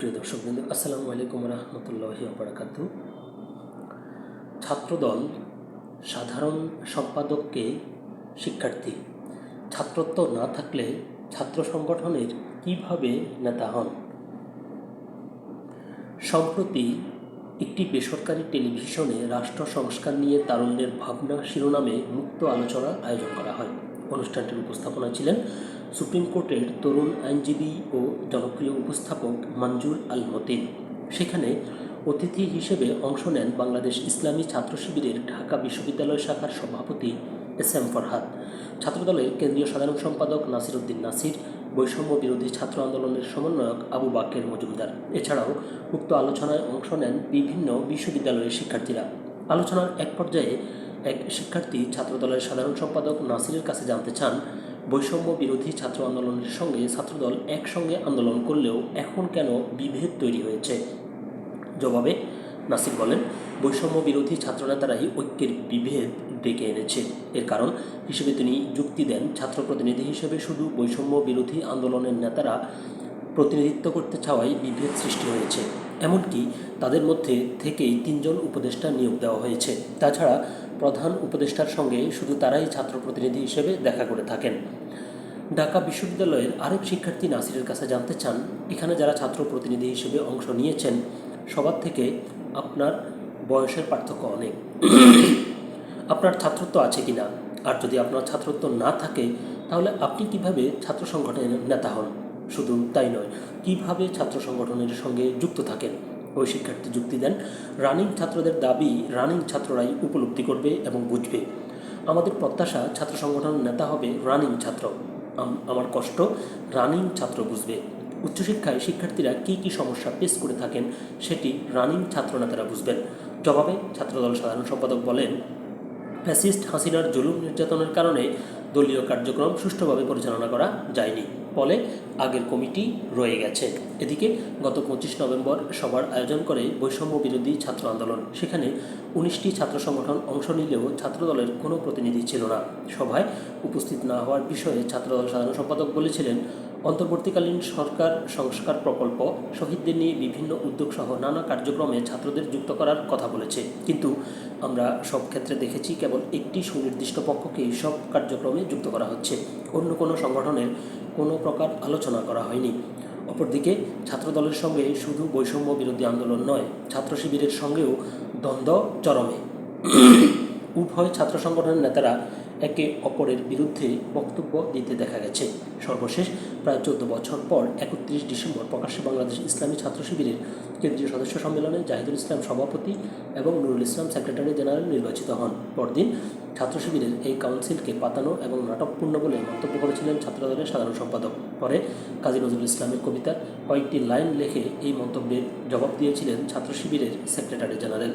প্রিয় দর্শক বিন্দু আসসালামু আলাইকুম রহমতুল্লাহি ছাত্রদল সাধারণ সম্পাদককে শিক্ষার্থী। ছাত্রত্ব না থাকলে ছাত্র সংগঠনের কীভাবে নেতা হন? সম্প্রতি একটি বেসরকারি টেলিভিশনে রাষ্ট্র সংস্কার নিয়ে তারুণ্যের ভাবনা শিরোনামে মুক্ত আলোচনা আয়োজন করা হয়। অনুষ্ঠানটির উপস্থাপনা ছিলেন সুপ্রিম কোর্টের তরুণ আইনজীবী ও জনপ্রিয় উপস্থাপক মঞ্জুর আল মতিন। সেখানে অতিথি হিসেবে অংশ নেন বাংলাদেশ ইসলামী ছাত্র শিবিরের ঢাকা বিশ্ববিদ্যালয় শাখার সভাপতি এস এম ফরহাদ। ছাত্রদলের কেন্দ্রীয় সাধারণ সম্পাদক নাসির উদ্দিন নাসির, বৈষম্য বিরোধী ছাত্র আন্দোলনের সমন্বয়ক আবু বাক্যের মজুমদার। এছাড়াও উক্ত আলোচনায় অংশ নেন বিভিন্ন বিশ্ববিদ্যালয়ের শিক্ষার্থীরা। আলোচনার এক পর্যায়ে এক শিক্ষার্থী ছাত্রদলের সাধারণ সম্পাদক নাসিরের কাছে জানতে চান, বৈষম্য বিরোধী ছাত্র আন্দোলনের সঙ্গে ছাত্রদল একসঙ্গে আন্দোলন করলেও এখন কেন বিভেদ তৈরি হয়েছে? জবাবে নাসির বলেন, বৈষম্য বিরোধী ছাত্রনেতারাই ঐক্যের বিভেদ ডেকে এনেছে। এর কারণ হিসেবে তিনি যুক্তি দেন, ছাত্র প্রতিনিধি হিসেবে শুধু বৈষম্য বিরোধী আন্দোলনের নেতারা প্রতিনিধিত্ব করতে চাওয়ায় বিভেদ সৃষ্টি হয়েছে। এমনকি তাদের মধ্যে থেকেই তিনজন উপদেষ্টা নিয়োগ দেওয়া হয়েছে। তাছাড়া প্রধান উপদেষ্টার সঙ্গে শুধু তারাই ছাত্র প্রতিনিধি হিসেবে দেখা করে থাকেন। ঢাকা বিশ্ববিদ্যালয়ের আরেক শিক্ষার্থী নাসিরের কাছে জানতে চান, এখানে যারা ছাত্র প্রতিনিধি হিসেবে অংশ নিয়েছেন, সবার থেকে আপনার বয়সের পার্থক্য অনেক। আপনার ছাত্রত্ব আছে কি না আর যদি আপনার ছাত্রত্ব না থাকে, তাহলে আপনি কীভাবে ছাত্র সংগঠনের নেতা হন? শুধু তাই নয়, কীভাবে ছাত্র সংগঠনের সঙ্গে যুক্ত থাকেন? ওই শিক্ষার্থী যুক্তি দেন, রানিং ছাত্রদের দাবি রানিং ছাত্ররাই উপলব্ধি করবে এবং বুঝবে। আমাদের প্রত্যাশা ছাত্র সংগঠনের নেতা হবে রানিং ছাত্র। আমার কষ্ট, রানিং ছাত্র বুঝবে। উচ্চশিক্ষায় শিক্ষার্থীরা কী কী সমস্যা ফেস করে থাকেন, সেটি রানিং ছাত্র নেতারা বুঝবেন। জবাবে ছাত্রদল সাধারণ সম্পাদক বলেন, ফ্যাসিস্ট হাসিনার জুলুম নির্যাতনের কারণে দলীয় কার্যক্রম সুষ্ঠুভাবে পরিচালনা করা যায়নি। ফলে আগের কমিটি রয়ে গেছে। এদিকে গত পঁচিশ নভেম্বর সবার আয়োজন করে বৈষম্য বিরোধী ছাত্র আন্দোলন। সেখানে উনিশটি ছাত্র সংগঠন অংশ নিলেও ছাত্রদলের কোনো প্রতিনিধি ছিল না। সভায় উপস্থিত না হওয়ার বিষয়ে ছাত্রদল সাধারণ সম্পাদক বলেছিলেন অন্তর্বর্তীকালীন সরকার সংস্কার প্রকল্প শহীদদের নিয়ে বিভিন্ন উদ্যোগ সহ নানা কার্যক্রমে ছাত্রদের যুক্ত করার কথা বলেছে। কিন্তু আমরা সব ক্ষেত্রে দেখেছি কেবল একটি সুনির্দিষ্ট পক্ষকেই সব কার্যক্রমে যুক্ত করা হচ্ছে। অন্য কোনো সংগঠনের কোনো প্রকার আলোচনা করা হয়নি। অপরদিকে ছাত্রদলের সঙ্গে শুধু বৈষম্য বিরোধী আন্দোলন নয়, ছাত্র শিবিরের সঙ্গেও দ্বন্দ্ব চরমে। উভয় ছাত্র সংগঠনের নেতারা একে অপরের বিরুদ্ধে বক্তব্য দিতে দেখা গেছে। সর্বশেষ প্রায় চোদ্দ বছর পর একত্রিশ ডিসেম্বর প্রকাশ্যে বাংলাদেশ ইসলামী ছাত্র শিবিরের কেন্দ্রীয় সদস্য সম্মেলনে জাহিদুল ইসলাম সভাপতি এবং নুরুল ইসলাম সেক্রেটারি জেনারেল নির্বাচিত হন। পরদিন ছাত্র শিবিরের এই কাউন্সিলকে পাতানো এবং নাটকপূর্ণ বলে মন্তব্য করেছিলেন ছাত্রদলের সাধারণ সম্পাদক। পরে কাজী নজরুল ইসলামের কবিতার কয়েকটি লাইন লেখে এই মন্তব্যের জবাব দিয়েছিলেন ছাত্র শিবিরের সেক্রেটারি জেনারেল।